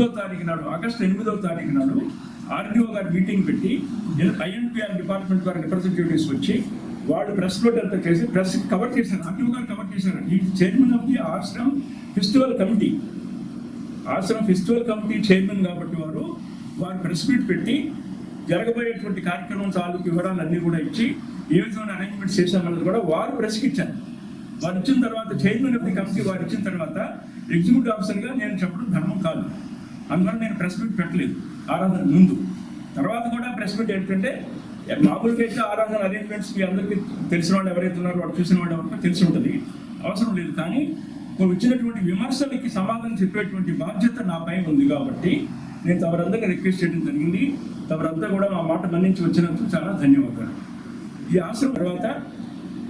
ఎనిమిదో తారీఖు నాడు ఆగస్టు ఎనిమిదో తారీఖు నాడు ఆర్డీఓ గారు మీటింగ్ పెట్టి ఐఎన్పిఆర్ డిపార్ట్మెంట్ వారి రిప్రజెంటేటివ్స్ వచ్చి వాళ్ళు ప్రెస్ నోట్ అంతా చేసి ప్రెస్ కవర్ చేశారు. ఆర్డీఓ గారు కవర్ చేశారు. ఈ chairman of the ashram festival committee ashram festival committee chairman కాబట్టి వారు వారు ప్రెస్ మీట్ పెట్టి జరగబోయేటువంటి కార్యక్రమం తాలూకు వివరాలన్నీ కూడా ఇచ్చి ఏ విధమైన అరేంజ్మెంట్స్ చేశామన్నది కూడా వారు ప్రెస్కి ఇచ్చారు. వారు ఇచ్చిన తర్వాత చైర్మన్ ఆఫ్ ది కమిటీ వారు ఇచ్చిన తర్వాత ఎగ్జిక్యూటివ్ ఆఫీసర్గా నేను చెప్పడం ధర్మం కాదు. అందువల్ల నేను ప్రెస్ మీట్ పెట్టలేదు ఆరాధన ముందు. తర్వాత కూడా ప్రెస్ మీట్ ఏంటంటే మామూలుగా అయితే ఆరాధన అరేంజ్మెంట్స్ మీ అందరికీ తెలిసిన వాళ్ళు ఎవరైతే ఉన్నారో వాళ్ళు చూసిన వాళ్ళు ఎవరికో తెలిసి ఉంటుంది. అవసరం లేదు కానీ నువ్వు ఇచ్చినటువంటి విమర్శలకి సమాధానం చెప్పేటువంటి బాధ్యత నా పైన ఉంది కాబట్టి నేను తమరందరికీ రిక్వెస్ట్ చేయడం జరిగింది. తమరంతా కూడా మా మాట మన్నించి వచ్చినందుకు చాలా ధన్యవాదాలు. ఈ ఆశ్రమం తర్వాత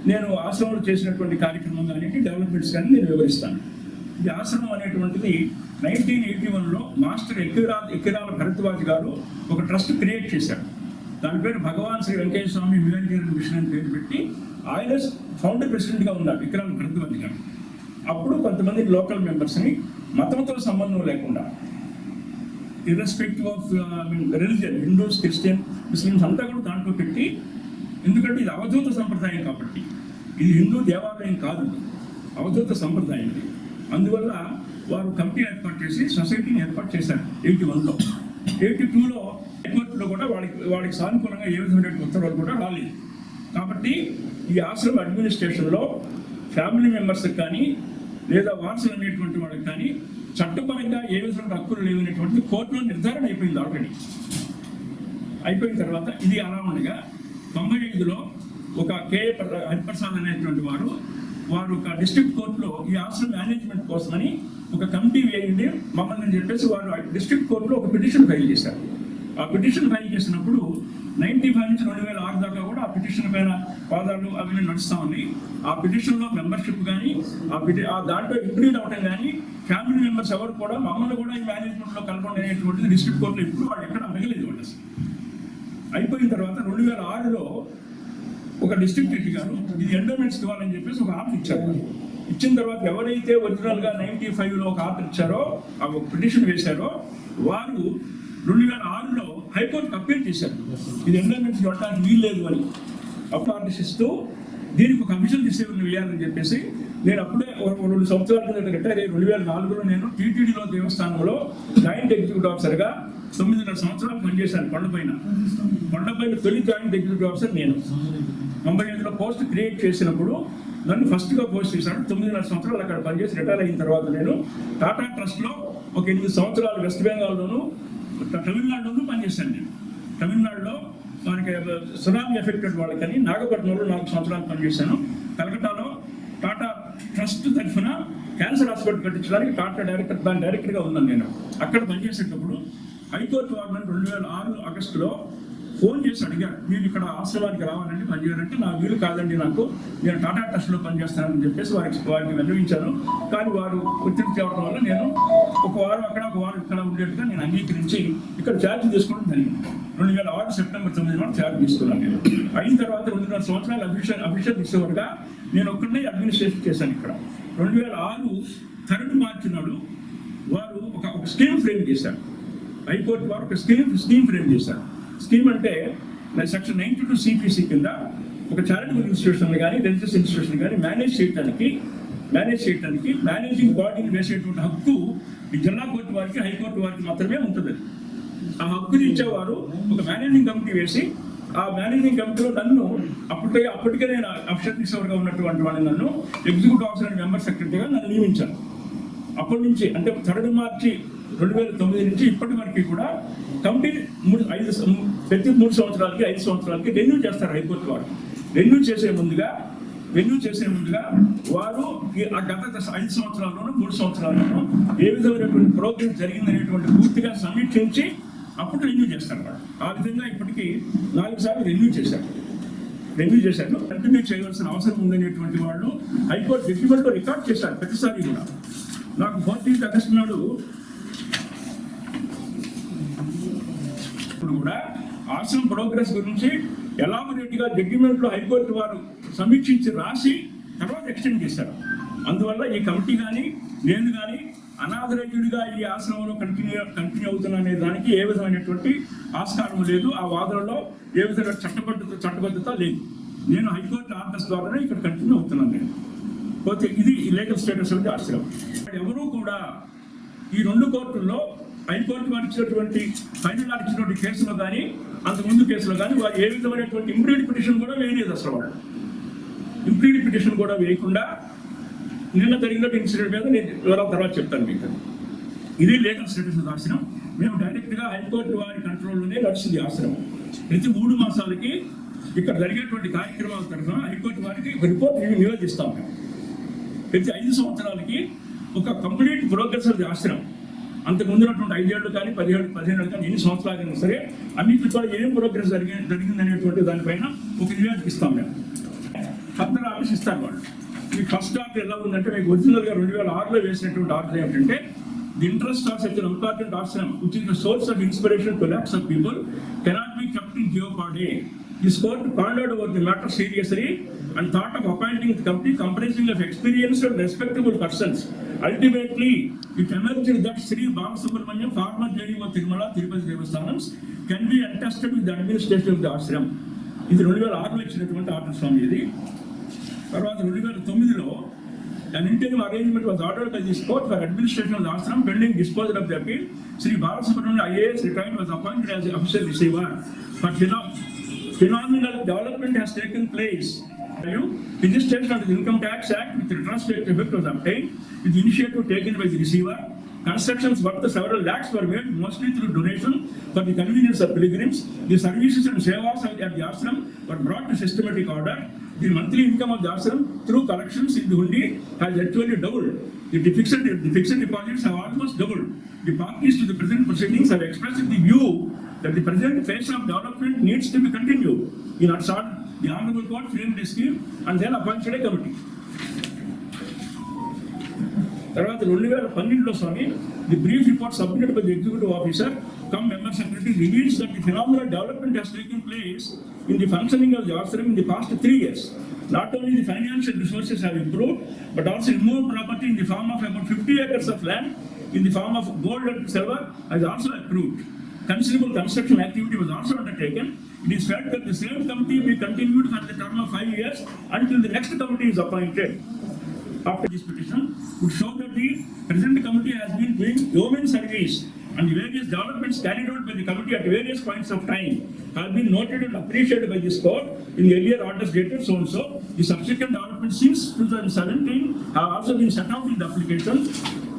నేను ఆశ్రమంలో చేసినటువంటి కార్యక్రమం కానీ డెవలప్మెంట్స్ కానీ నేను వివరిస్తాను. ఈ ఆశ్రమం అనేటువంటిది నైన్టీన్ ఎయిటీ వన్లో మాస్టర్ ఎక్కిరా ఎక్కిరాల భరద్వాజ్ గారు ఒక ట్రస్ట్ క్రియేట్ చేశారు. దాని పేరు భగవాన్ శ్రీ వెంకయ్య స్వామి హ్యూమానిటేరియన్ మిషన్ అని పేరు పెట్టి ఆయన ఫౌండర్ ప్రెసిడెంట్గా ఉన్నారు విక్రాల్ భరద్వాజ్ గారు. అప్పుడు కొంతమంది లోకల్ మెంబర్స్ని మతంతో సంబంధం లేకుండా irrespective of religion Hindus Christian Muslims అంతా కూడా దాంట్లో పెట్టి ఎందుకంటే ఇది అవధూత సంప్రదాయం కాబట్టి ఇది హిందూ దేవాలయం కాదు అవధూత సంప్రదాయం ఇది. అందువల్ల వారు కమిటీ ఏర్పాటు చేసి సొసైటీని ఏర్పాటు చేశారు ఎయిటీ వన్లో. ఎయిటీ టూలో హైకోర్టులో కూడా వాడికి వాడికి సానుకూలంగా ఏ విధమైన ఉత్తర్వులు కూడా రాలేదు. కాబట్టి ఈ ఆశ్రమ అడ్మినిస్ట్రేషన్లో ఫ్యామిలీ మెంబర్స్కి కానీ లేదా వారసులు అనేటువంటి వాళ్ళకి కానీ చట్టపరంగా ఏ విధమైన హక్కులు లేవనేటువంటి కోర్టులో నిర్ధారణ అయిపోయింది ఆల్రెడీ. అయిపోయిన తర్వాత ఇది అలా ఉండగా తొంభై ఐదులో ఒక కే హరిప్రసాద్ అనేటువంటి వారు వారు ఒక డిస్ట్రిక్ట్ కోర్టులో ఈ ఆశ్రమ మేనేజ్మెంట్ కోసమని ఒక కమిటీ వేయండి మమ్మల్ని చెప్పేసి వారు డిస్ట్రిక్ట్ కోర్టులో ఒక పిటిషన్ ఫైల్ చేశారు. ఆ పిటిషన్ ఫైల్ చేసినప్పుడు నైన్టీ ఫైవ్ నుంచి రెండు వేల ఆరు దాకా కూడా ఆ పిటిషన్ పైన వాదాలు అవన్నీ నడుస్తూ ఉన్నాయి. ఆ పిటిషన్లో మెంబర్షిప్ కానీ ఆ పిటి ఆ దాంట్లో ఇంక్లూడ్ అవ్వడం కానీ ఫ్యామిలీ మెంబర్స్ ఎవరు కూడా మమ్మల్ని కూడా ఈ మేనేజ్మెంట్లో కలపండి అనేటువంటిది డిస్ట్రిక్ట్ కోర్టులో ఇప్పుడు వాళ్ళు ఎక్కడ అడగలేదు వాళ్ళు అసలు. అయిపోయిన తర్వాత రెండు వేల ఆరులో ఒక డిస్ట్రిక్ట్ జడ్జి గారు ఇది ఎండోమెంట్స్ ఇవ్వాలని చెప్పేసి ఒక ఆఫ్ ఇచ్చారు. ఇచ్చిన తర్వాత ఎవరైతే ఒరిజినల్గా నైంటీ నైన్టీ ఫైవ్ ఒక ఆర్డర్ ఇచ్చారో ఆ ఒక పిటిషన్ వేశారో వారు రెండు వేల ఆరులో హైకోర్టుకి అప్పీల్ చేశారు. ఇది ఎండోమెంట్స్ చూడటానికి వీల్లేదు అని. అప్పుడు ఆర్డర్స్ ఇస్తూ దీనికి ఒక అఫీషియల్ డిసిషన్ వేయాలని చెప్పేసి నేను అప్పుడే రెండు సంవత్సరాల కింద రిటైర్ అయ్యి రెండు వేల నాలుగులో నేను టీటీడీలో దేవస్థానంలో జాయింట్ ఎగ్జిక్యూటివ్ ఆఫీసర్గా తొమ్మిదిన్నర సంవత్సరాలు పనిచేశాను కొండపైన కొండపైన తొలి జాయింట్ ఎగ్జిక్యూటివ్ ఆఫీసర్ నేను. తొంభై ఐదులో పోస్ట్ క్రియేట్ చేసినప్పుడు నన్ను ఫస్ట్గా పోస్ట్ చేశాడు తొమ్మిదిన్నర సంవత్సరాలు అక్కడ పనిచేసి రిటైర్ అయిన తర్వాత నేను టాటా ట్రస్ట్లో ఒక ఎనిమిది సంవత్సరాలు వెస్ట్ బెంగాల్లోను తమిళనాడులోనూ పనిచేశాను నేను. తమిళనాడులో మనకి సునామీ ఎఫెక్టెడ్ వాళ్ళకని నాగపట్నంలో నాలుగు సంవత్సరాలు పనిచేశాను. కలకటాలో టాటా ట్రస్ట్ తరఫున క్యాన్సర్ హాస్పిటల్ కట్టించడానికి టాటా డైరెక్టర్ దాని డైరెక్టర్గా ఉన్నాను నేను. అక్కడ పనిచేసేటప్పుడు హైకోర్టు వారు రెండు వేల ఆరు ఆగస్టులో ఫోన్ చేసి అడిగారు మీరు ఇక్కడ ఆశ్రమానికి రావాలండి పనిచేయాలంటే నా వీలు కాదండి నాకు. నేను టాటా ట్రస్ట్లో పనిచేస్తానని చెప్పేసి వారికి వారికి విన్నవించాను. కానీ వారు ఒత్తిడి తేవడం వల్ల నేను ఒక వారం అక్కడ ఒక వారం ఇక్కడ ఉండేట్టుగా నేను అంగీకరించి ఇక్కడ ఛార్జ్ తీసుకోవడం జరిగింది. రెండు వేల ఆరు సెప్టెంబర్ తొమ్మిది నాడు ఛార్జ్ తీసుకున్నాను నేను. అయిన తర్వాత రెండున్నర సంవత్సరాలు అఫీషియల్ అఫీషియల్ ఇచ్చేవారుగా నేను ఒక్కడే అడ్మినిస్ట్రేషన్ చేశాను ఇక్కడ. రెండు వేల ఆరు థర్డ్ మార్చి నాడు వారు ఒక ఒక స్కీమ్ ఫ్రేమ్ చేశారు. హైకోర్టు వారు ఒక స్కీమ్ స్కీమ్ ఫ్రేమ్ చేశారు. స్కీమ్ అంటే సెక్షన్ నైన్టీ టూ సిపిసి కింద ఒక చారిటబుల్ ఇన్స్టిట్యూషన్ కానీ రిలీజియస్ ఇన్స్టిట్యూషన్ కానీ మేనేజ్ చేయడానికి మేనేజ్ చేయడానికి మేనేజింగ్ బాడీని వేసేటువంటి హక్కు ఈ జిల్లా కోర్టు వారికి హైకోర్టు వారికి మాత్రమే ఉంటుంది. ఆ హక్కుని ఇచ్చేవారు ఒక మేనేజింగ్ కమిటీ వేసి ఆ మేనేజింగ్ కమిటీలో నన్ను అప్పటికే అప్పటికే నేను అఫిషియల్గా ఉన్నటువంటి వాళ్ళని నన్ను ఎగ్జిక్యూటివ్ ఆఫీసర్ అండ్ మెంబర్ సెక్రటరీగా నన్ను నియమించాను అప్పటి నుంచి అంటే థర్డ్ మార్చి రెండు వేల తొమ్మిది నుంచి ఇప్పటి వరకు కూడా కమిటీ మూడు ఐదు సం- ప్రతి మూడు సంవత్సరాలకి ఐదు సంవత్సరాలకి రెన్యూ చేస్తారు హైకోర్టు వారు. రెన్యూ చేసే ముందుగా రెన్యూ చేసే ముందుగా వారు ఆ గత ఐదు సంవత్సరాల్లోనూ మూడు సంవత్సరాల్లోనూ ఏ విధమైనటువంటి ప్రోగ్రెస్ జరిగిందనేటువంటి పూర్తిగా సమీక్షించి అప్పుడు రెన్యూ చేస్తారు ఆ విధంగా ఇప్పటికీ నాలుగు సార్లు రెన్యూ చేశారు. రెన్యూ చేశారు. కంటిన్యూ చేయవలసిన అవసరం ఉందనేటువంటి వాళ్ళు హైకోర్టు జడ్జిమెంట్ రికార్డ్ చేశారు ప్రతిసారి కూడా. నాకు ఫోర్టీన్త్ ఆగస్టు నాడు ఇప్పుడు కూడా ఆశ్రమ ప్రోగ్రెస్ గురించి ఎలాబొరేట్ జడ్జిమెంట్లో హైకోర్టు వారు సమీక్షించి రాసి తర్వాత ఎక్స్టెండ్ చేశారు. అందువల్ల ఈ కమిటీ కానీ నేను కానీ అనాథరైజ్డ్గా ఈ ఆశ్రమంలో కంటిన్యూ కంటిన్యూ అవుతున్నా అనే దానికి ఏ విధమైనటువంటి ఆస్కారం లేదు. ఆ వాదనలో ఏ విధంగా చట్టబద్ధత చట్టబద్ధత లేదు. నేను హైకోర్టు ఆర్డర్స్ ద్వారానే ఇక్కడ కంటిన్యూ అవుతున్నాను నేను. పోతే ఇది లీగల్ స్టేటస్ అంటే ఆశ్రమం ఎవరూ కూడా ఈ రెండు కోర్టుల్లో హైకోర్టు వారు ఇచ్చినటువంటి ఫైనల్ వారు ఇచ్చినటువంటి కేసులో కానీ అంతకుముందు కేసులో కానీ వారు ఏ విధమైనటువంటి ఇంప్లీడ్ పిటిషన్ కూడా వేయలేదు అసలు వాళ్ళు. ఇంప్లీడ్ పిటిషన్ కూడా వేయకుండా నిన్న జరిగిన ఇన్సిడెంట్ మీద నేను వివరాల తర్వాత చెప్తాను మీకు. ఇది లీగల్ స్టేటస్ ఆశ్రమం మేము డైరెక్ట్గా హైకోర్టు వారి కంట్రోల్లోనే నడిచింది ఆశ్రమం. ప్రతి మూడు మాసాలకి ఇక్కడ జరిగేటువంటి కార్యక్రమాల తరఫున హైకోర్టు వారికి ఒక రిపోర్ట్ మేము మేము ప్రతి ఐదు సంవత్సరాలకి ఒక కంప్లీట్ ప్రోగ్రెస్ అది ఆశ్రమం. అంతకు ముందున్నటువంటి ఐదేళ్ళు కానీ పదిహేడు పదిహేను కానీ ఎన్ని సంవత్సరాలైనా సరే అన్నింటి కూడా ఏం ప్రోగ్రెస్ జరిగి జరిగింది అనేటువంటి దానిపైన ఒక నివేదిక ఇస్తాం మేము. ఫర్దర్ ఆఫీస్ ఇస్తారు వాళ్ళు. ఈ ఫస్ట్ ఆర్డర్ ఎలా ఉందంటే మీకు ఒరిజినల్గా రెండు వేల ఆరులో వేసినటువంటి ఆర్డర్ ఏమిటంటే the interest of such important ashram which is the source of inspiration to lakhs of people cannot be kept in jeopardy. This court pondered over the matter seriously and thought of appointing the committee comprising of experienced and respectable persons. Ultimately, it emerged that Sri Balasubramaniam, former JD of Tirumala, Tirupati Devasthanams, can be entrusted with the administration of the ashram. ఇది రెండు వేల ఆరులో ఇచ్చినటువంటి order స్వామి ఇది తర్వాత రెండు వేల తొమ్మిదిలో an interim arrangement was ordered by this court for administration of the ashram pending disposal of the appeal. Sri Balasubramanian IAS retired was appointed as the official receiver. But pheno- phenomenal development has taken place. Registration of the Income Tax Act with retrospective effect was obtained with initiative taken by the receiver. Constructions worth several lakhs were made mostly through donation for the convenience of pilgrims. The services and sevas at the ashram were brought to systematic order. The monthly income of the ashram through collections in the hundi has actually doubled. The fixed, the fixed deposits have almost doubled. The parties to the present proceedings have expressed the view that the present phase of development needs to be continued. In our short, the honorable court framed a scheme and then appointed a committee. తర్వాత రెండు వేల పన్నెండులో Swami the brief report submitted by the executive officer cum member secretary reveals that the phenomenal development has taken place in the functioning of the ashram in the past three years not only the financial resources have improved but also remove property in the form of about fifty acres of land in the form of gold and silver has also approved. Considerable construction activity was also undertaken. It is felt that the same committee be continued for the term of five years until the next committee is appointed. After this petition would show that the present committee has been doing yeoman service and the various developments carried out by the committee at various points of time have been noted and appreciated by this court in the earlier orders dated so and so. The subsequent developments since 2017 have also been set out in the application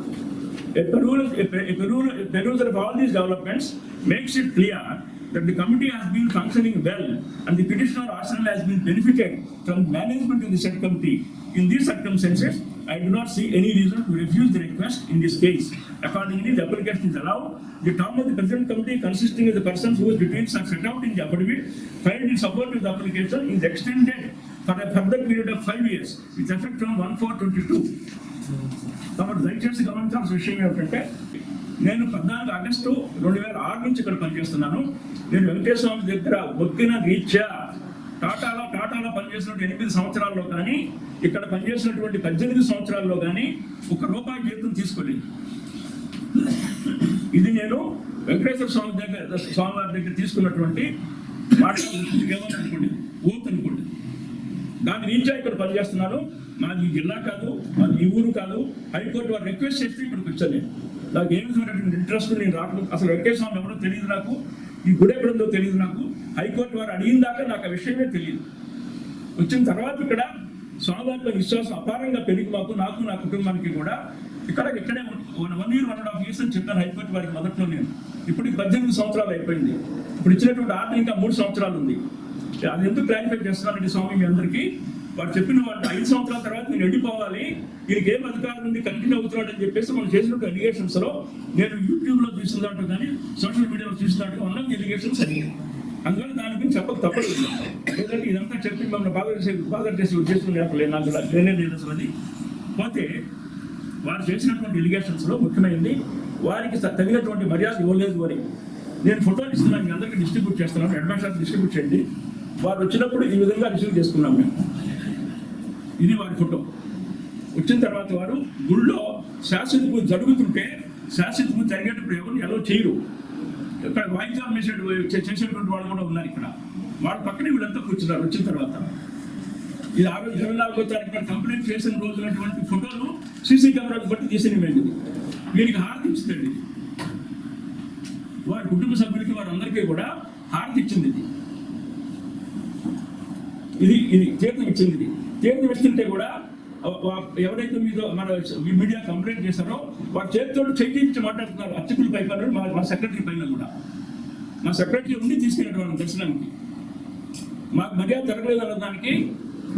a perusal, a per- a perusal, of all these developments makes it clear that the committee has been functioning well and the petitioner ashram has been benefited from management of the said committee. In these circumstances, I do not see any reason to refuse the request in this case. Accordingly, the application is allowed. The term of the present committee consisting of the persons whose details are set out in the affidavit filed in support of the application is extended for a further period of five years. With effect from 1 4 22. తమరు దయచేసి గమనించాల్సిన విషయం ఏమిటంటే నేను పద్నాలుగు August రెండు వేల ఆరు నుంచి ఇక్కడ పనిచేస్తున్నాను. నేను వెంకటేశ్వర స్వామి దగ్గర మొక్కిన రీత్యా టాటాలో టాటాలో పనిచేసినటువంటి ఎనిమిది సంవత్సరాల్లో కానీ ఇక్కడ పనిచేసినటువంటి పద్దెనిమిది సంవత్సరాల్లో కానీ ఒక రూపాయి జీతం తీసుకోలేదు ఇది నేను వెంకటేశ్వర స్వామి దగ్గర స్వామి వారి దగ్గర తీసుకున్నటువంటి మాట ఏమని అనుకోండి ఓత్ అనుకోండి. దాని రీత్యా ఇక్కడ పనిచేస్తున్నాను. మాది జిల్లా కాదు మాది ఈ ఊరు కాదు. హైకోర్టు వారు రిక్వెస్ట్ చేస్తే ఇక్కడికి వచ్చాను నేను. నాకు ఏ విధమైనటువంటి ఇంట్రెస్ట్ నేను రావడం అసలు వెంకటేశ్వర స్వామి ఎవరో తెలియదు నాకు. ఈ గుడి ఎక్కడుందో తెలియదు నాకు. హైకోర్టు వారు అడిగిన దాకా నాకు ఆ విషయమే తెలియదు. వచ్చిన తర్వాత ఇక్కడ స్వామివారిపై విశ్వాసం అపారంగా పెరిగి మాకు నాకు నా కుటుంబానికి కూడా ఇక్కడ ఇక్కడే one one year one and half years అని చెప్పాను హైకోర్టు వారికి మొదట్లో నేను. ఇప్పుడు పద్దెనిమిది సంవత్సరాలు అయిపోయింది. ఇప్పుడు ఇచ్చినటువంటి ఆర్డర్ ఇంకా మూడు సంవత్సరాలు ఉంది. అది ఎందుకు క్లారిఫై చేస్తున్నానండి స్వామి మీ అందరికీ? వాడు చెప్పిన వాళ్ళు ఐదు సంవత్సరాల తర్వాత నేను వెళ్ళిపోవాలి దీనికి ఏం అధికారం ఉంది కంటిన్యూ అవుతున్నాడు అని చెప్పేసి మనం చేసిన ఎలిగేషన్స్లో నేను యూట్యూబ్లో చూసిన దాంట్లో కానీ సోషల్ మీడియాలో చూసిన దాంట్లో ఉన్న ఎలిగేషన్స్ అడిగాయి అందువల్ల దాని గురించి చెప్పక తప్పదు. ఎందుకంటే ఇదంతా చెప్పి మమ్మల్ని బాగా చేసే బాగా చేసే ఉద్దేశం లేకపోలేదు లేదు నాకు నేనే లేదు అసలు అది. పోతే వారు చేసినటువంటి ఎలిగేషన్స్లో ముఖ్యమైనది వారికి తగినటువంటి మర్యాద ఇవ్వలేదు అని. నేను ఫోటోలు ఇస్తున్నాను మీ అందరికీ డిస్ట్రిబ్యూట్ చేస్తున్నాను అడ్వాన్స్ డిస్ట్రిబ్యూట్ చేయండి. వారు వచ్చినప్పుడు ఈ విధంగా రిసీవ్ చేసుకున్నాం మేము. ఇది వారి ఫోటో. వచ్చిన తర్వాత వారు గుళ్ళో శాశ్వత పూజ జరుగుతుంటే శాశ్వత పూజ జరిగేటప్పుడు ఎవరిని ఎలా చేయరు. ఇక్కడ వాయిద్యం చేసేటు చేసేటువంటి వాళ్ళు కూడా ఉన్నారు ఇక్కడ. వాళ్ళ పక్కనే వీళ్ళంతా కూర్చున్నారు వచ్చిన తర్వాత. ఇది ఆ రోజు ఇరవై నాలుగో తారీఖు కంప్లీట్ కంప్లైంట్ చేసిన రోజునటువంటి ఫోటోలు సీసీ కెమెరాలు బట్టి తీసిన ఇది వీరికి హారతి ఇస్తుంది వారి కుటుంబ సభ్యులకి వారందరికీ కూడా హారతి ఇచ్చింది ఇది. ఇది ఇది తీర్థం ఇచ్చింది ఇది. తీర్థం ఇస్తుంటే కూడా ఎవరైతే మీతో మన మీడియా కంప్లైంట్ చేశారో వారి చేతితో చేయించి మాట్లాడుతున్నారు. అర్చకుల పైన మా మా సెక్రటరీ పైన కూడా. మా సెక్రటరీ ఉండి తీసుకెళ్ళాడు మనం దర్శనానికి. మాకు మర్యాద జరగలేదు అన్నదానికి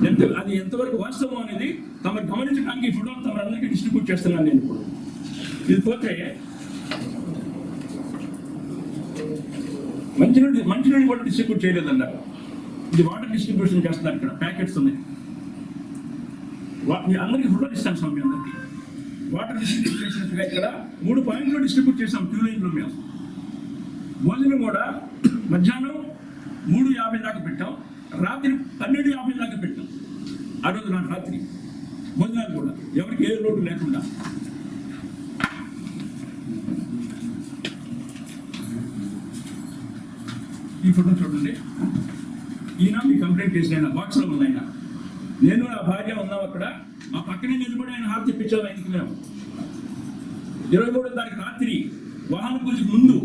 ఎంత అది ఎంతవరకు వాస్తవం అనేది తమ గమనించడానికి ఈ తమ తమరందరికీ డిస్ట్రిబ్యూట్ చేస్తున్నాను నేను ఇప్పుడు. ఇది పోతే మంచినీళ్ళు మంచినీళ్ళు కూడా డిస్ట్రిబ్యూట్ చేయలేదన్నారు. డిస్ట్రిబ్యూషన్ చేస్తున్నారు ఇక్కడ. ప్యాకెట్స్ ఉన్నాయి. వా- మీ అందరికీ ఫోటో ఇస్తాను స్వామి అందరికీ. వాటర్ డిస్ట్రిబ్యూట్ చేసినట్టుగా ఇక్కడ మూడు పాయింట్లు డిస్ట్రిబ్యూట్ చేసాం క్యూ లైన్లో మేము. భోజనం కూడా మధ్యాహ్నం మూడు యాభై దాకా పెట్టాం. రాత్రి పన్నెండు యాభై దాకా పెట్టాం. ఆ రోజు నాటి రాత్రి. భోజనాలు కూడా. ఎవరికి ఏ లోటు లేకుండా. ఈ ఫోటో చూడండి. ఈయన మీ కంప్లైంట్ చేసిన ఆయన బాక్స్లో ఉంది ఆయన నేను నా భార్య ఉన్నాం అక్కడ. మా పక్కనే నిలబడి ఆయన హారతి ఇప్పించాము ఆయనకి మేము. ఇరవై మూడో తారీఖు రాత్రి వాహన పూజకు ముందు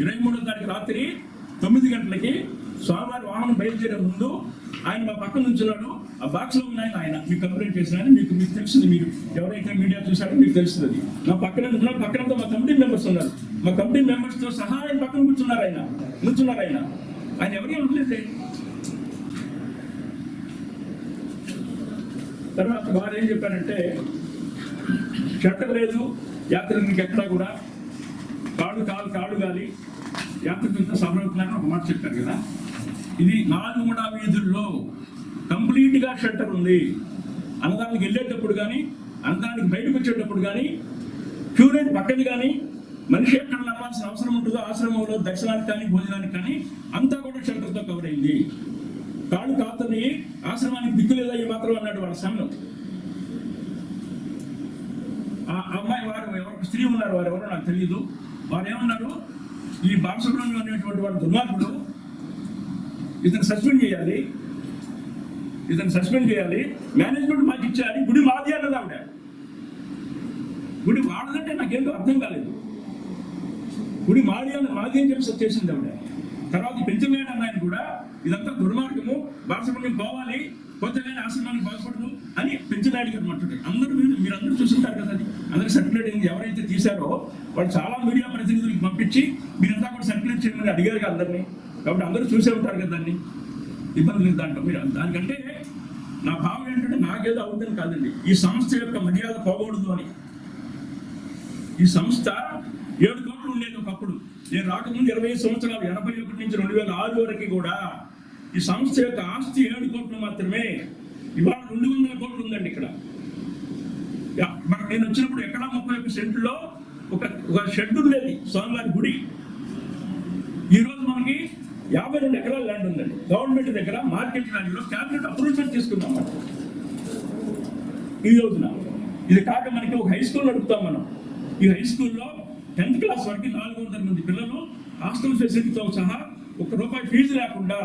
ఇరవై మూడో తారీఖు రాత్రి తొమ్మిది గంటలకి స్వామివారి వాహనం బయలుదేరే ముందు ఆయన మా పక్కన నుంచున్నాడు. ఆ బాక్స్లో ఉన్నాయని ఆయన మీకు కంప్లైంట్ చేసిన మీకు మీకు తెలుస్తుంది మీరు ఎవరైతే మీడియా చూసారో మీకు తెలుస్తుంది. మా పక్కన ఉన్న పక్కన మా కమిటీ మెంబర్స్ ఉన్నారు. మా కమిటీ మెంబర్స్తో సహా ఆయన పక్కన కూర్చున్నారు ఆయన. కూర్చున్నారు ఆయన. ఆయన ఎవరికీ ఉండలేదు తర్వాత వారు ఏం చెప్పారంటే చెట్ట లేదు యాత్రికునికి ఎక్కడా కూడా? కాడు కాలు కాడు గాలి. యాత్రికులతో సమరవుతున్నారని ఒక మాట చెప్పారు కదా. ఇది నాలుగు మూడా వీధుల్లో కంప్లీట్గా షట్టర్ ఉంది. అన్నదానికి వెళ్ళేటప్పుడు కానీ అన్నదానికి బయటకు వచ్చేటప్పుడు కానీ క్యూరేట్ పక్కన కానీ మనిషి ఎక్కడ నమ్మాల్సిన అవసరం ఉంటుందో ఆశ్రమంలో దర్శనానికి కానీ భోజనానికి కానీ అంతా కూడా షెల్టర్తో కవర్ అయింది. కాళ్ళు కాతని ఆశ్రమానికి దిక్కు లేదా ఈ మాత్రం అన్నాడు వాళ్ళ సంఘం ఆ అమ్మాయి వారు ఎవరు స్త్రీ ఉన్నారు వారు ఎవరో నాకు తెలియదు వారు ఏమన్నారు? ఈ బాలసుబ్రహ్మణ్యం అనేటువంటి వాడు దుర్మార్గుడు. ఇతను సస్పెండ్ చేయాలి. ఇతను సస్పెండ్ చేయాలి. మేనేజ్మెంట్ మాకు ఇచ్చేయాలి గుడి మాది అన్నది ఆవిడ. గుడి వాడదంటే నాకేంటో అర్థం కాలేదు. గుడి మాది అని మాది అని చెప్పి చేసింది ఆవిడ. తర్వాత పెంచలేడు అన్నాయని కూడా ఇదంతా దుర్మార్గము బాలసుబ్రహ్మణ్యం పోవాలి పోతే ఆశ్రమానికి బాగుపడదు అని పెంచనాయుడు గారు మాట్లాడారు. అందరూ మీరు మీరు అందరూ చూసుంటారు కదా అది. అందరూ సర్క్యులేట్ అయింది. ఎవరైతే తీశారో వాళ్ళు చాలా మీడియా ప్రతినిధులకు పంపించి మీరంతా కూడా సర్క్యులేట్ చేయమని అడిగారు కదా అందరినీ. కాబట్టి అందరూ చూసే ఉంటారు కదా దాన్ని. ఇబ్బంది లేదు దాంట్లో. మీరు దానికంటే నా భావం ఏంటంటే నాకేదో అవుతుందని కాదండి. ఈ సంస్థ యొక్క మర్యాద పోకూడదు అని. ఈ సంస్థ ఏడు నేను రాకముందు ఇరవై సంవత్సరాలు ఎనభై ఒకటి నుంచి రెండు వేల ఆరు వరకు కూడా ఈ సంస్థ యొక్క ఆస్తి ఏడు కోట్లు మాత్రమే ఇవాళ రెండు వందల కోట్లు ఉందండి ఇక్కడ. యా- నేను వచ్చినప్పుడు ఎక్కడ ముప్పై ఒక్క సెంట్లో ఒక ఒక షెడ్ ఉండేది స్వామివారి గుడి. ఈరోజు మనకి యాభై రెండు ఎకరాల ల్యాండ్ ఉందండి. గవర్నమెంట్ దగ్గర మార్కెట్ ల్యాండ్లో క్యాబినెట్ అప్రూవల్ తీసుకున్నాం మనం. ఈ రోజున. ఇది కాక మనకి ఒక హై స్కూల్ నడుపుతాం మనం. ఈ హై స్కూల్లో టెన్త్ క్లాస్ వరకు నాలుగు వందల మంది పిల్లలు హాస్టల్ ఫెసిలిటీతో సహా ఒక రూపాయి ఫీజు లేకుండా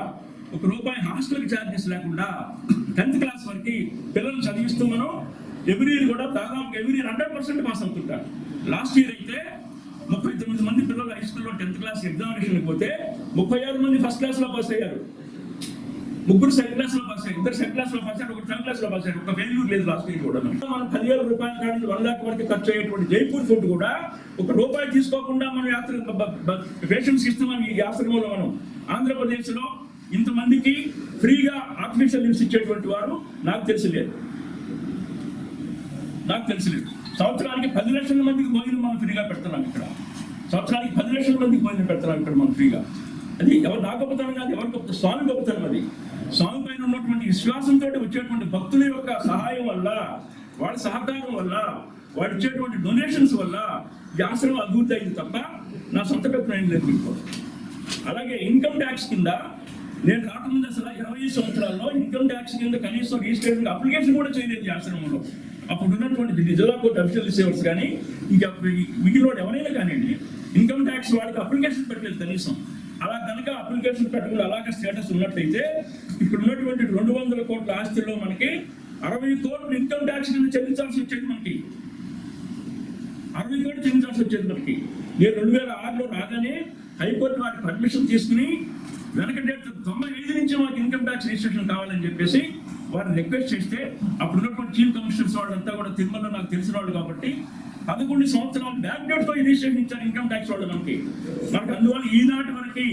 ఒక రూపాయి హాస్టల్ ఛార్జెస్ లేకుండా టెన్త్ క్లాస్ వరకు పిల్లలు చదివిస్తూ మనం ఎవ్రీ ఇయర్ కూడా దాదాపు every year hundred percent pass అవుతుంటారు. లాస్ట్ ఇయర్ అయితే ముప్పై తొమ్మిది మంది పిల్లలు హై స్కూల్లో టెన్త్ క్లాస్ ఎగ్జామినేషన్ పోతే ముప్పై ఆరు మంది ఫస్ట్ క్లాస్లో పాస్ అయ్యారు. ముగ్గురు సెకండ్ క్లాస్లో పాస్ అయ్యారు ఇద్దరు సెకండ్ క్లాస్లో పాస్ అయ్యారు ఒకటి థర్డ్ క్లాస్లో పాస్ అయ్యారు. ఒక ఫెయిల్యూర్ లేదు లాస్ట్ ఇయర్ కూడా. మనం పదివేల రూపాయల కాడి వన్ లాక్ వరకు ఖర్చు అయ్యేటువంటి జైపూర్ ఫుడ్ కూడా ఒక రూపాయి తీసుకోకుండా మనం యాత్ర పేషెంట్స్ ఇస్తున్నాం ఈ ఆశ్రమంలో మనం. ఆంధ్రప్రదేశ్లో ఇంతమందికి ఫ్రీగా ఆర్టిఫిషియల్ లీవ్స్ ఇచ్చేటువంటి వారు నాకు తెలిసి లేదు నాకు తెలిసిలేదు. సంవత్సరానికి పది లక్షల మందికి భోజనం మనం ఫ్రీగా పెడుతున్నాం ఇక్కడ. సంవత్సరానికి పది లక్షల మందికి భోజనం పెడుతున్నాం ఇక్కడ మనం ఫ్రీగా. అది ఎవరు నా గొప్పతనం కాదు ఎవరి గొప్ప స్వామి గొప్పతనం అది. స్వామి పైన ఉన్నటువంటి విశ్వాసంతో వచ్చేటువంటి భక్తుల యొక్క సహాయం వల్ల వాళ్ళ సహకారం వల్ల వాడు ఇచ్చేటువంటి డొనేషన్స్ వల్ల ఈ ఆశ్రమం అభివృద్ధి అయింది తప్ప నా సొంత పెత్తనం ఏం లేదు అలాగే ఇన్కమ్ ట్యాక్స్ కింద నేను రాకముందు అసలు ఇరవై సంవత్సరాల్లో ఇన్కమ్ ట్యాక్స్ కింద కనీసం రిజిస్ట్రేషన్ అప్లికేషన్ కూడా చేయలేదు ఈ ఆశ్రమంలో. అప్పుడు ఉన్నటువంటి జిల్లా కోర్టు అఫీషియల్ రిసీవర్స్ కానీ ఇంకా మిగిలిన ఎవరైనా కానివ్వండి ఇన్కమ్ ట్యాక్స్ వాడికి అప్లికేషన్ పెట్టలేదు కనీసం. అలా కనుక అప్లికేషన్ పెట్టకుండా అలాగే స్టేటస్ ఉన్నట్లయితే ఇప్పుడు ఉన్నటువంటి రెండు వందల కోట్ల ఆస్తిలో మనకి అరవై కోట్లు ఇన్కమ్ ట్యాక్స్ చెల్లించాల్సి వచ్చేది మనకి. అరవై కోట్లు చెల్లించాల్సి వచ్చేది మనకి. నేను రెండు వేల ఆరులో రాగానే హైకోర్టు వారికి పర్మిషన్ తీసుకుని వెనక డేట్ తొంభై ఐదు నుంచి మాకు ఇన్కమ్ ట్యాక్స్ రిజిస్ట్రేషన్ కావాలని చెప్పేసి వారిని రిక్వెస్ట్ చేస్తే అప్పుడు ఉన్నటువంటి చీఫ్ కమిషనర్స్ వాళ్ళంతా కూడా తిరుమలలో నాకు తెలిసిన వాళ్ళు కాబట్టి పదకొండు సంవత్సరాలు బ్యాక్ డేట్తో రిజిస్ట్రేషన్ ఇచ్చారు ఇన్కమ్ ట్యాక్స్ వాళ్ళు మనకి మనకు అందువల్ల ఈనాటి మనకి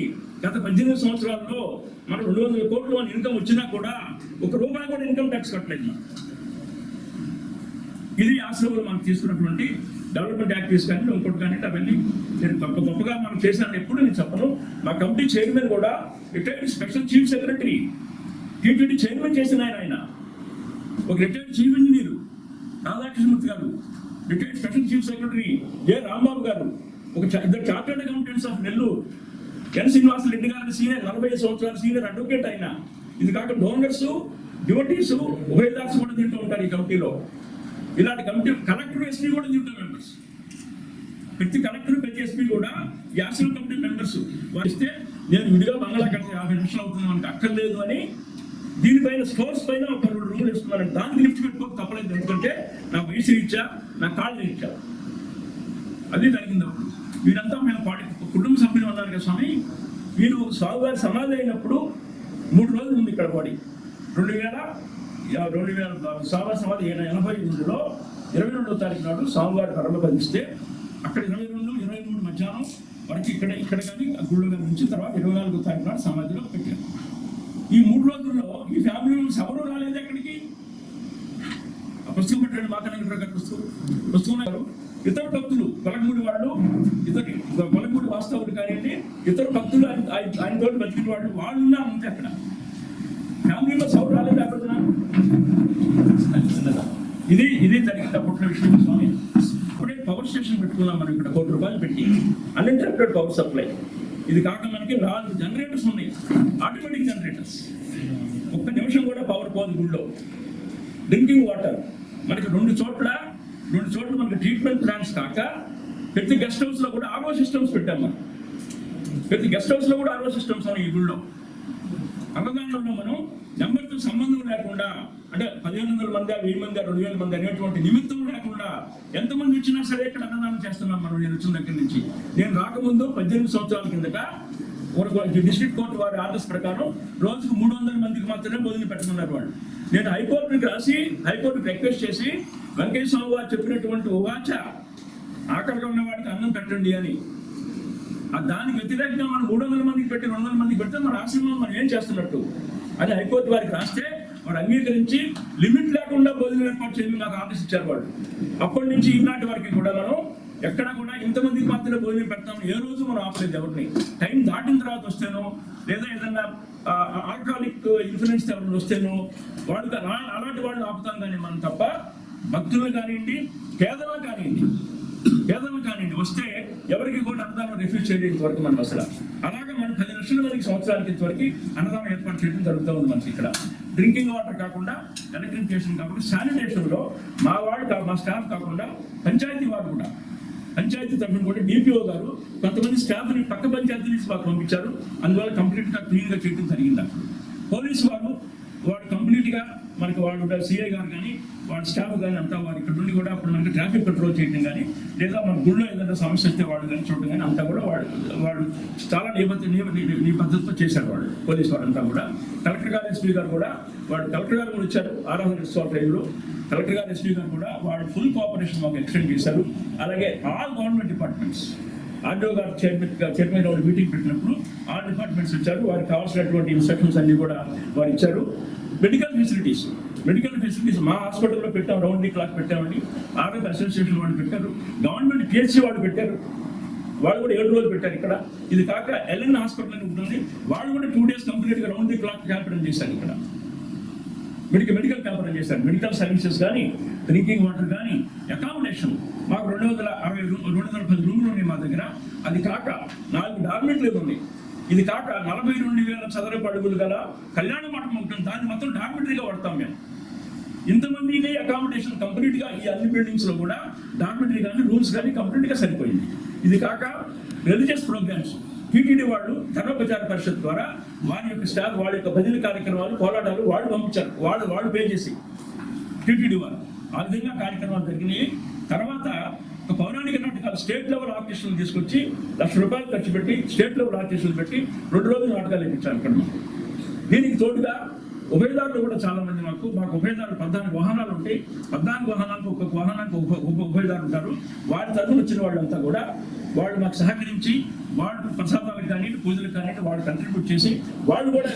గత పద్దెనిమిది సంవత్సరాల్లో మనకు రెండు వందల కోట్లు ఇన్కమ్ వచ్చినా కూడా ఒక రూపాయి కూడా ఇన్కమ్ ట్యాక్స్ కట్టలేదు మనం. ఇది ఆశ్రమంలో మనం తీసుకున్నటువంటి డెవలప్మెంట్ యాక్టివిటీస్ కానీ ఇంకోటి కానీ అవన్నీ నేను గొప్ప గొప్పగా మనం చేశాను ఎప్పుడు నేను చెప్పను మా కమిటీ చైర్మన్ కూడా retired special chief secretary TTD chairman చేసిన ఆయన ఆయన. ఒక రిటైర్డ్ చీఫ్ ఇంజనీర్ రాధాకృష్ణమూర్తి గారు. Retired special chief secretary A Rambabu గారు. ఒక ఇద్దరు chartered accountants of Nellore N Srinivasa Reddy గారి సీనియర్ నలభై ఐదు సంవత్సరాల సీనియర్ అడ్వకేట్ ఆయన. ఇది కాక డోనర్స్ డివోటీస్ ఉభయదార్స్ కూడా తింటూ ఉంటారు ఈ కమిటీలో. ఇలాంటి కమిటీ కలెక్టర్ ఎస్పీ కూడా తింటూ మెంబర్స్ ప్రతి కలెక్టర్ ప్రతి ఎస్పీ కూడా ఈ కమిటీ మెంబర్స్ వారిస్తే నేను విడిగా బంగాళాఖాతం కడితే యాభై నిమిషాలు అవుతున్నాను అక్కర్లేదు అని దీనిపైన స్టోర్స్ పైన ఒక రెండు రూములు ఇస్తున్నాను దాన్ని లిఫ్ట్ పెట్టుకోక తప్పలేదు. ఎందుకంటే నా వయసు ఇచ్చా నా కాళ్ళు ఇచ్చా అది జరిగింది అప్పుడు. వీరంతా మేము పాటి కుటుంబ సభ్యులు ఉన్నారు కదా స్వామి వీరు స్వామివారి సమాధి అయినప్పుడు మూడు రోజులు ఉంది ఇక్కడ బాడీ. రెండు వేల రెండు వేల స్వామివారి సమాధి ఎనభై ఎనిమిదిలో ఇరవై రెండో తారీఖు నాడు స్వామివారి పరమ కలిస్తే అక్కడ ఇరవై రెండు ఇరవై మూడు మధ్యాహ్నం వరకు ఇక్కడ ఇక్కడ కానీ ఆ గుళ్ళో కానీ నుంచి తర్వాత ఇరవై నాలుగో తారీఖు నాడు సమాధిలో పెట్టారు. ఈ మూడు రోజుల్లో ఈ ఫ్యామిలీ మెంబర్స్ ఎవరు రాలేదు ఎక్కడికి? ఆ పుస్తకం పెట్టండి మాట్లాడిన గారి పుస్తకం. పుస్తకం ఇతర భక్తులు కొలగమూడి వాళ్ళు ఇతర కొలగమూడి వాస్తవులు కానివ్వండి ఇతర భక్తులు ఆయన ఆయన- తోటి బతికిన వాళ్ళు వాళ్ళు ఉన్నా అంతే అక్కడ. ఫ్యామిలీలో ఎవరు రాలేదు అక్కడ ఇది ఇది జరిగింది అప్పట్లో విషయం స్వామి. ఇప్పుడే పవర్ స్టేషన్ పెట్టుకున్నాం మనం ఇక్కడ కోటి రూపాయలు పెట్టి. అన్ఇంటరప్టెడ్ పవర్ సప్లై ఇది కాక మనకి నాలుగు జనరేటర్స్ ఉన్నాయి. ఆటోమేటిక్ జనరేటర్స్ ఒక్క నిమిషం కూడా పవర్ పోదు గుళ్ళో. డ్రింకింగ్ వాటర్ మనకి రెండు చోట్ల రెండు చోట్ల మనకి ట్రీట్మెంట్ ప్లాంట్స్ కాక ప్రతి గెస్ట్ హౌస్లో కూడా ఆరో సిస్టమ్స్ పెట్టాం మనం. ప్రతి గెస్ట్ హౌస్లో కూడా ఆరో సిస్టమ్స్ ఉన్నాయి ఈ గుళ్ళో. అన్నదానంలో మనం నెంబర్తో సంబంధం లేకుండా అంటే పదిహేను వందల మంది వెయ్యి మంది రెండు వేల మంది అనేటువంటి నిమిత్తం లేకుండా ఎంతమంది వచ్చినా సరే ఇక్కడ అన్నదానం చేస్తున్నాం మనం. నేను వచ్చిన దగ్గర నుంచి నేను రాకముందు పద్దెనిమిది సంవత్సరాల కిందట డిస్ట్రిక్ట్ కోర్టు వారి ఆర్డర్స్ ప్రకారం రోజుకు మూడు వందల మందికి మాత్రమే భోజనం పెట్టమన్నారు వాళ్ళు. నేను హైకోర్టుకి రాసి హైకోర్టుకి రిక్వెస్ట్ చేసి వెంకయ్య స్వామి వారు చెప్పినటువంటి ఉవాచ ఆకలిగా ఉన్న వాడికి అన్నం పెట్టండి అని దానికి వ్యతిరేకంగా మనం మూడు వందల మందికి పెట్టి రెండు వందల మందికి పెడితే మన రాష్ట్రంలో మనం ఏం చేస్తున్నట్టు? అని హైకోర్టు వారికి రాస్తే వాడు అంగీకరించి లిమిట్ లేకుండా భోజనం ఏర్పాటు చేయమని నాకు ఆదేశం ఇచ్చారు వాళ్ళు. అప్పటి నుంచి ఈనాటి వరకు కూడా మనం ఎక్కడ కూడా ఇంతమందికి మాత్రమే భోజనం పెడతాం ఏ రోజు మనం ఆపలేదు ఎవరిని. టైం దాటిన తర్వాత వస్తేనో లేదా ఏదైనా ఆల్కహాలిక్ ఇన్ఫ్లుయెన్స్ ఎవరిని వస్తేనో వాళ్ళు అలాంటి వాళ్ళని ఆపుతాం కానీ మనం తప్ప భక్తులు కానివ్వండి పేదలు కానివ్వండి పేదలు కానివ్వండి వస్తే ఎవరికి కూడా అన్నదానం రిఫ్యూజ్ చేయడం వరకు మనం అసలు అలాగే మనం పది లక్షల మందికి సంవత్సరానికి ఇంతవరకు అన్నదానం ఏర్పాటు చేయడం జరుగుతూ ఉంది మనకి ఇక్కడ. డ్రింకింగ్ వాటర్ కాకుండా ఎలక్ట్రిఫికేషన్ కాకుండా శానిటేషన్లో మా వాళ్ళు కా- మా స్టాఫ్ కాకుండా పంచాయతీ వారు కూడా. పంచాయతీ తరఫున కూడా డిపిఓ గారు కొంతమంది స్టాఫ్ని పక్క పంచాయతీ నుంచి మాకు పంపించారు. అందువల్ల కంప్లీట్గా క్లీన్గా చేయడం జరిగింది అక్కడ. పోలీసు వారు వాడు కంప్లీట్గా మనకి వాడు సిఐ గారు కానీ వాడి స్టాఫ్ కానీ అంతా వారు ఇక్కడ నుండి కూడా అప్పుడు మనకి ట్రాఫిక్ కంట్రోల్ చేయడం కానీ లేదా మన గుళ్ళో ఏదైనా సమస్య వస్తే వాడు కానీ చూడడం కానీ అంతా కూడా వాడు వాడు చాలా నిబద్ధ నిబ- నిబద్ధతతో చేశారు వాడు పోలీసు వారంతా కూడా. కలెక్టర్ గారు ఎస్పీ గారు కూడా వాడు కలెక్టర్ గారు కూడా వచ్చారు ఆరాధన రిసార్ట్ టైంలో. కలెక్టర్ గారు ఎస్పీ గారు కూడా వాడు ఫుల్ కోఆపరేషన్ మాకు ఎక్స్టెండ్ చేశారు. అలాగే ఆల్ గవర్నమెంట్ డిపార్ట్మెంట్స్ ఆర్డీఓ గారు చైర్మన్ చైర్మన్ వాళ్ళు మీటింగ్ పెట్టినప్పుడు ఆల్ డిపార్ట్మెంట్స్ వచ్చారు. వారికి కావాల్సినటువంటి ఇన్స్ట్రక్షన్స్ అన్ని కూడా వారు ఇచ్చారు. మెడికల్ ఫెసిలిటీస్ మెడికల్ ఫెసిలిటీస్ మా హాస్పిటల్లో పెట్టాం రౌండ్ ది క్లాక్ పెట్టామండి ఆరోగ్య అసోసియేషన్ వాళ్ళు పెట్టారు గవర్నమెంట్ పిహెచ్సి వాళ్ళు పెట్టారు. వాళ్ళు కూడా ఏడు రోజులు పెట్టారు ఇక్కడ. ఇది కాక ఎల్ఎన్ హాస్పిటల్ అని ఉంటుంది. వాళ్ళు కూడా టూ డేస్ కంప్లీట్గా రౌండ్ ది క్లాక్ క్యాంపెయిన్ చేశారు ఇక్కడ. మెడికల్ మెడికల్ క్యాంపెయిన్ చేశారు. మెడికల్ సర్వీసెస్ కానీ డ్రింకింగ్ వాటర్ కానీ అకామిడేషన్. మాకు రెండు వందల అరవై రెండు వందల పది రూములు ఉన్నాయి మా దగ్గర. అది కాక నాలుగు డార్మెంట్లు ఉన్నాయి? ఇది కాక నలభై రెండు వేల చదరపు అడుగులు గల కళ్యాణ మండపం ఉంటుంది. దాన్ని మొత్తం డార్మిటరీగా వాడతాం మేము. ఇంతమందిని అకామిడేషన్ కంప్లీట్గా ఈ అన్ని బిల్డింగ్స్లో కూడా డార్మిటరీ కానీ రూమ్స్ కానీ కంప్లీట్గా సరిపోయింది. ఇది కాక రిలీజియస్ ప్రోగ్రామ్స్ టీటీడీ వాళ్ళు ధర్మ ప్రచార పరిషత్ ద్వారా వారి యొక్క స్టాఫ్ వాళ్ళ యొక్క భజన కార్యక్రమాలు కోలాటాలు వాళ్ళు పంపించారు. వాళ్ళు వాళ్ళు పే చేసి టీటీడీ వారు ఆ విధంగా కార్యక్రమాలు జరిగినాయి. తర్వాత ఒక పౌరాణిక నాటకాలు స్టేట్ లెవెల్ ఆర్టిస్టులు తీసుకొచ్చి లక్ష రూపాయలు ఖర్చు పెట్టి స్టేట్ లెవెల్ ఆర్టిస్టులు పెట్టి రెండు రోజులు నాటకాలు వేయించారు దీనికి తోడుగా ఉభయదారులు కూడా చాలా మంది మాకు. మాకు ఉభయదారులు పద్నాలుగు వాహనాలు ఉంటాయి. పద్నాలుగు వాహనాలకు ఒక్కొక్క వాహనానికి ఒక ఉభయదారులు ఉంటారు. వారి తరఫున వచ్చిన వాళ్ళంతా కూడా వాళ్ళు మాకు సహకరించి వాళ్ళు ప్రసాదాలకు కానీ పూజలకు కానీ వాళ్ళు కంట్రిబ్యూట్ చేసి వాళ్ళు కూడా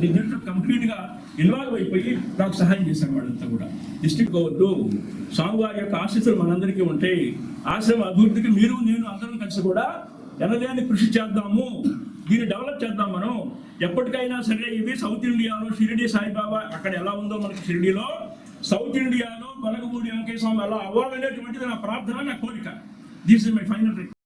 దీంట్లో కంప్లీట్గా ఇన్వాల్వ్ అయిపోయి నాకు సహాయం చేశారు వాళ్ళంతా కూడా. డిస్ట్రిక్ట్ గవర్నూ స్వామివారి యొక్క ఆశీస్సులు మనందరికీ ఉంటాయి. ఆశ్రమ అభివృద్ధికి మీరు నేను అందరం కలిసి కూడా ఎనలేని కృషి చేద్దాము. దీన్ని డెవలప్ చేద్దాం మనం. ఎప్పటికైనా సరే ఇది సౌత్ ఇండియాలో షిరిడి సాయిబాబా అక్కడ ఎలా ఉందో మనకి షిరిడిలో సౌత్ ఇండియాలో బలగమూడి వెంకయ్య స్వామి అలా అవ్వాలనేటువంటిది నా ప్రార్థన నా కోరిక. This is my final